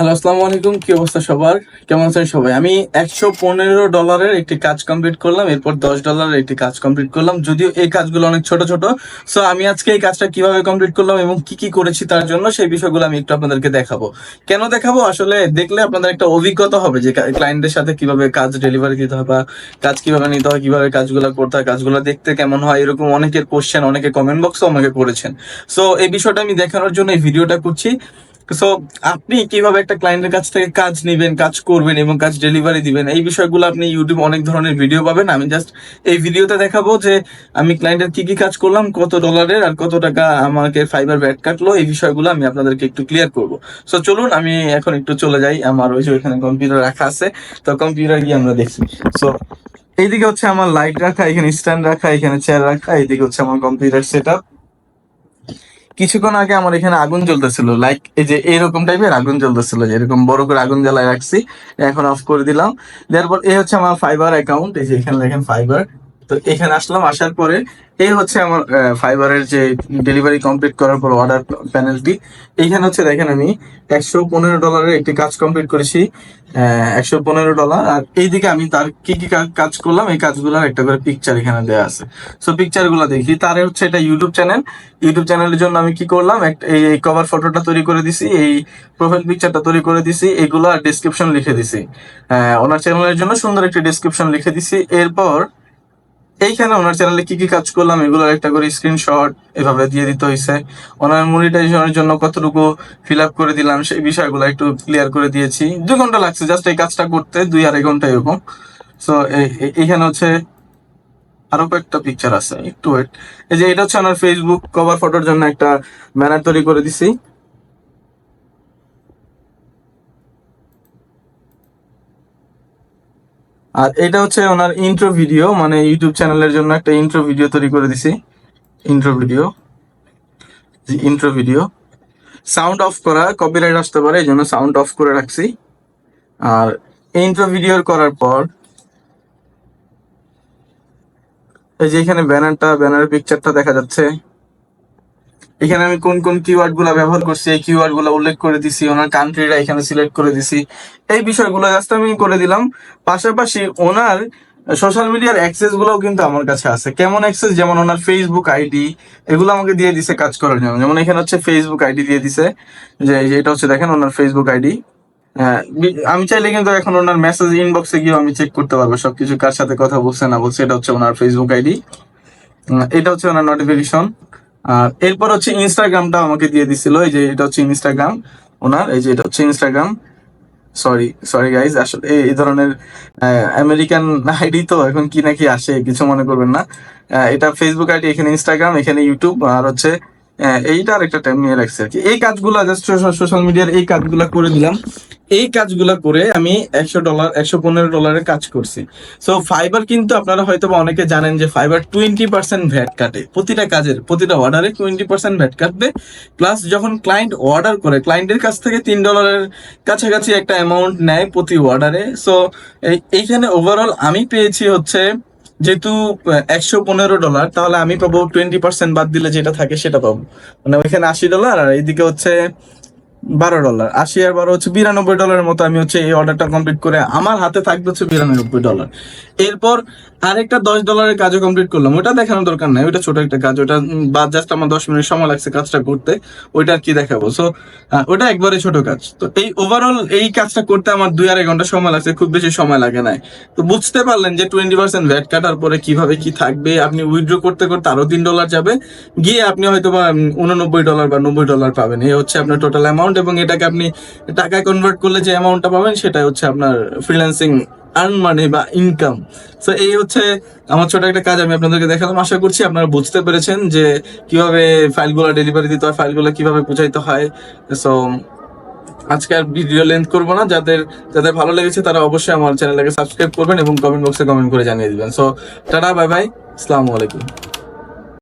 Hello আসসালামু আলাইকুম। কি অবস্থা সবার? কেমন আছেন সবাই? আমি একশো পনেরো ডলারের একটি কাজ কমপ্লিট করলাম, এরপর দশ ডলারের একটি কাজ কমপ্লিট করলাম। যদিও এই কাজগুলো অনেক ছোট ছোট সো আমি আজকে এই কাজটা কীভাবে কমপ্লিট করলাম এবং কি কি করেছি তার জন্য সেই বিষয়গুলো আমি একটু আপনাদেরকে দেখাবো। কেন দেখাবো? আসলে দেখলে আপনাদের একটা অভিজ্ঞতা হবে যে ক্লায়েন্টের সাথে কীভাবে কাজ ডেলিভারি দিতে হয় বা কাজ কীভাবে নিতে হয় কীভাবে কাজগুলো করতে হয়, কাজগুলো দেখতে কেমন হয়, এরকম অনেকের কোশ্চেন অনেকে কমেন্ট বক্সও আমাকে করেছেন। সো এই বিষয়টা আমি দেখানোর জন্য এই ভিডিওটা করছি। সো আপনি কীভাবে একটা ক্লায়েন্টের কাছ থেকে কাজ নেবেন, কাজ করবেন এবং কাজ ডেলিভারি দিবেন? এই বিষয়গুলো আপনি ইউটিউব অনেক ধরনের ভিডিও পাবেন। আমি জাস্ট এই ভিডিওতে দেখাবো যে আমি ক্লায়েন্টের কি কি কাজ করলাম, কত ডলারের আর কত টাকা আমাকে ফাইবার ব্যাট কাটলো। এই বিষয়গুলো আমি আপনাদেরকে একটু ক্লিয়ার করব। সো চলুন আমি এখন একটু চলে যাই। আমার ওই যে ওইখানে কম্পিউটার রাখা আছে। তো কম্পিউটার গিয়ে আমরা দেখছি সো এইদিকে হচ্ছে আমার লাইট রাখা, এখানে স্ট্যান্ড রাখা, এখানে চেয়ার রাখা, এইদিকে হচ্ছে আমার কম্পিউটার সেট কিছুক্ষণ আগে আমার এখানে আগুন জ্বলতেছিল লাইক এই যে এরকম টাইপের আগুন জ্বলতেছিল এরকম বড় করে আগুন জ্বালায় রাখছি, এখন অফ করে দিলাম। তারপর এই হচ্ছে আমার ফাইবার অ্যাকাউন্ট এই যে এখানে দেখেন ফাইবার তো এখানে আসলাম, আসার পরে এই হচ্ছে আমার ফাইবারের যে ডেলিভারি কমপ্লিট করার পর অর্ডার প্যানেলটি এইখানে হচ্ছে দেখেন আমি একশো পনেরো ডলারের একটি কাজ কমপ্লিট করেছি একশো পনেরো ডলার। আর এইদিকে আমি তার কি কি কাজ করলাম, এই কাজগুলোর একটা করে পিকচার এখানে দেওয়া আছে। সো পিকচারগুলো দেখি। তার হচ্ছে এটা ইউটিউব চ্যানেল ইউটিউব চ্যানেলের জন্য আমি কি করলাম এই কভার ফটোটা তৈরি করে দিছি, এই প্রোফাইল পিকচারটা তৈরি করে দিছি, এগুলো ডিসক্রিপশন লিখে দিছি। ওনার চ্যানেলের জন্য সুন্দর একটি ডিসক্রিপশন লিখে দিছি। এরপর এইখানে ওনার চ্যানেলে কি কি কাজ করলাম এগুলো একটা করে স্ক্রিনশট এভাবে দিয়ে দিতে হয়েছে ওনার মনিটাইজেশনের জন্য কতটুকু ফিল আপ করে দিলাম, সেই বিষয়গুলো একটু ক্লিয়ার করে দিয়েছি। দুই ঘণ্টা লাগছে জাস্ট এই কাজটা করতে, দুই আড়াই ঘণ্টা এরকম। সো এইখানে হচ্ছে আরও কয়েকটা পিকচার আছে, একটু ওয়েট এই যে এটা হচ্ছে আমার ফেসবুক কভার ফটোর জন্য একটা ব্যানার তৈরি করে দিছি। আর এটা হচ্ছে ওনার ইন্ট্রো ভিডিও মানে ইউটিউব চ্যানেলের জন্য একটা ইন্ট্রো ভিডিও তৈরি করে দিছি। Intro video intro video sound off করা কপিরাইট আসতে পারে, এই জন্য সাউন্ড অফ করে রাখছি। আর ইন্ট্রো ভিডিও করার পর, এই যে এখানে ব্যানারটা ব্যানারের পিকচারটা দেখা যাচ্ছে। এখানে আমি কোন কোন কিওয়ার্ডগুলা ব্যবহার করছি, এই কিওয়ার্ডগুলা উল্লেখ করে দিছি, ওনার কান্ট্রিটা এখানে সিলেক্ট করে দিছি, এই বিষয়গুলো জাস্ট আমি করে দিলাম। পাশাপাশি ওনার সোশ্যাল মিডিয়ার অ্যাক্সেস গুলোও কিন্তু আমার কাছে আছে। কেমন অ্যাক্সেস যেমন ওনার ফেসবুক আইডি এগুলো আমাকে দিয়ে দিছে কাজ করার জন্য। যেমন এখানে হচ্ছে ফেসবুক আইডি দিয়ে দিছে, যে এটা হচ্ছে দেখেন ওনার ফেসবুক আইডি আমি চাইলে কিন্তু এখন ওনার মেসেজ ইনবক্সে গিয়েও আমি চেক করতে পারব সবকিছু কার সাথে কথা বলছে না বলছে, এটা হচ্ছে ওনার ফেসবুক আইডি এটা হচ্ছে ওনার নোটিফিকেশন আর এরপর হচ্ছে ইনস্টাগ্রামটা আমাকে দিয়ে দিছিল এই যে এটা হচ্ছে ইনস্টাগ্রাম ওনার এই যে এটা হচ্ছে ইনস্টাগ্রাম সরি সরি গাইজ আসলে এই- ধরনের আমেরিকান আইডি তো এখন কি নাকি আসে কিছু মনে করবেন না। এটা ফেসবুক আইডি এখানে ইনস্টাগ্রাম এখানে ইউটিউব আর হচ্ছে আহ, এইটা আর একটা টাইম নিয়ে রাখছে আর কি। এই কাজগুলো জাস্ট সোশ্যাল মিডিয়ার এই কাজগুলো করে দিলাম। এই কাজগুলো করে আমি একশো ডলার, একশো পনেরো ডলারের কাজ করছি। সো ফাইবার কিন্তু আপনারা হয়তো বা অনেকে জানেন যে ফাইবার টোয়েন্টি পার্সেন্ট ভ্যাট কাটে। প্রতিটা কাজের, প্রতিটা অর্ডারে টোয়েন্টি পার্সেন্ট ভ্যাট কাটবে। প্লাস যখন ক্লায়েন্ট অর্ডার করে ক্লায়েন্টের কাছ থেকে তিন ডলারের কাছাকাছি একটা অ্যামাউন্ট নেয় প্রতি অর্ডারে সো এইখানে ওভারঅল আমি পেয়েছি হচ্ছে যেহেতু একশো পনেরো ডলার, তাহলে আমি পাবো টোয়েন্টি পার্সেন্ট বাদ দিলে যেটা থাকে সেটা পাবো। মানে ওইখানে আশি ডলার আর এইদিকে হচ্ছে বারো ডলার আশি আর বারো হচ্ছে বিরানব্বই ডলারের মতো আমি হচ্ছে এই অর্ডারটা কমপ্লিট করে আমার হাতে থাকবে হচ্ছে বিরানব্বই ডলার এরপর আরেকটা দশ ডলারের কাজও কমপ্লিট করলাম। ওটা দেখানোর দরকার নাই। ওটা ছোট একটা কাজ। ওটা বা জাস্ট আমার দশ মিনিট সময় লাগছে কাজটা করতে। ওইটা আর কি দেখাবো। সো ওটা একবারে ছোট কাজ। তো এই ওভারঅল এই কাজটা করতে আমার দুই আড়াই ঘণ্টা সময় লাগছে। খুব বেশি সময় লাগে নাই। তো বুঝতে পারলেন যে টোয়েন্টি পার্সেন্ট ভ্যাট কাটার পরে কীভাবে কি থাকবে। আপনি উইথড্র করতে করতে আরও তিন ডলার যাবে। গিয়ে আপনি হয়তো বা উননব্বই ডলার বা নব্বই ডলার পাবেন। এই হচ্ছে আপনার টোটাল অ্যামাউন্ট এবং এটাকে আপনি টাকায় কনভার্ট করলে যে অ্যামাউন্টটা পাবেন সেটাই হচ্ছে আপনার ফ্রিল্যান্সিং আর্ন মানি বা ইনকাম সো এই হচ্ছে আমার ছোট একটা কাজ আমি আপনাদেরকে দেখালাম। আশা করছি আপনারা বুঝতে পেরেছেন যে কীভাবে ফাইলগুলো ডেলিভারি দিতে হয়, ফাইলগুলো কীভাবে বুঝাইতে হয়। সো আজকে আর ভিডিও লেন্থ করব না। যাদের যাদের ভালো লেগেছে তারা অবশ্যই আমার চ্যানেলটাকে সাবস্ক্রাইব করবেন এবং কমেন্ট বক্সে কমেন্ট করে জানিয়ে দিবেন। সো টাটা বাই বাই আসসালামু আলাইকুম।